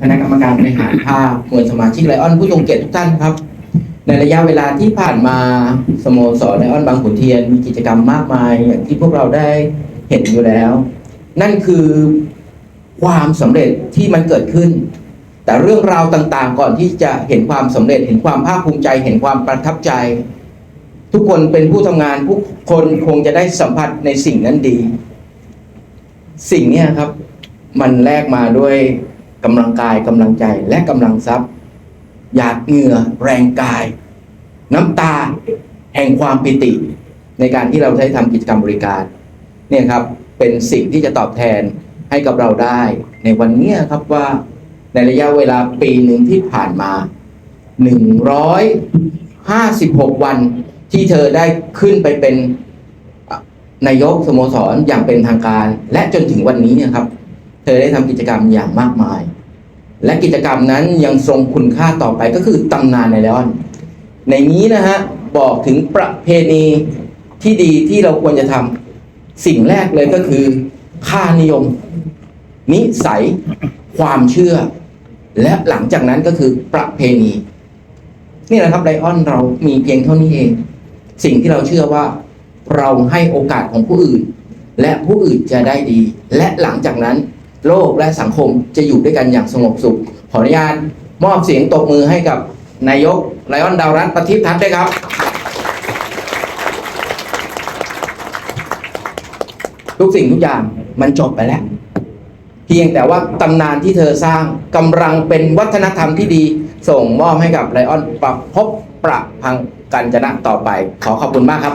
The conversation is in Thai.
คณะกรรมการบริหารภาคมวลสมาชิกไลออนผู้ทรงเกียรติทุกท่านครับ ในระยะเวลาที่ผ่านมาสโมสรไลออนบางขุนเทียนมีกิจกรรมมากมายอย่างที่พวกเราได้เห็นอยู่แล้ว นั่นคือความสำเร็จที่มันเกิดขึ้น แต่เรื่องราวต่างๆ ก่อนที่จะเห็นความสำเร็จ เห็นความภาคภูมิใจ เห็นความประทับใจ ทุกคนเป็นผู้ทำงานทุกคนคงจะได้สัมผัสในสิ่งนั้นดี สิ่งนี้ครับ มันแลกมาด้วย กำลังกายกำลังใจและกำลังทรัพย์ หยาดเหงื่อแรงกาย น้ำตาแห่งความปิติ ในการที่เราได้ทำกิจกรรมบริการ เนี่ยครับเป็นสิ่งที่จะตอบแทนให้กับเราได้ ในวันนี้ครับว่าในระยะเวลาปีหนึ่งที่ผ่านมา 156 วันที่เธอได้ขึ้นไปเป็นนายกสโมสรอย่างเป็นทางการ และจนถึงวันนี้เนี่ยครับ เธอได้ทำกิจกรรมอย่างมากมาย และกิจกรรมนั้นยังทรงคุณค่าต่อไปก็คือตำนานในเลออน ในนี้นะฮะบอกถึงประเพณีที่ดีที่เราควรจะทำสิ่งแรกเลยก็คือ ค่านิยม นิสัย ความเชื่อ และหลังจากนั้นก็คือประเพณี นี่แหละครับไลออนเรามีเพียงเท่านี้เอง สิ่งที่เราเชื่อว่าเราให้โอกาสของผู้อื่น และผู้อื่นจะได้ดี และหลังจากนั้น โลกและสังคมจะอยู่ด้วยกันอย่างสงบสุข ขออนุญาตมอบเสียงตบมือให้กับนายกไลออนดาวรัตน์ประทิพทัศน์ด้วยครับ ทุกสิ่งทุกอย่างมันจบไปแล้ว เพียงแต่ว่าตำนานที่เธอสร้างกำลังเป็นวัฒนธรรมที่ดี ส่งมอบให้กับไลออนปรับพบประพังกันจนะต่อไป ขอขอบคุณมากครับ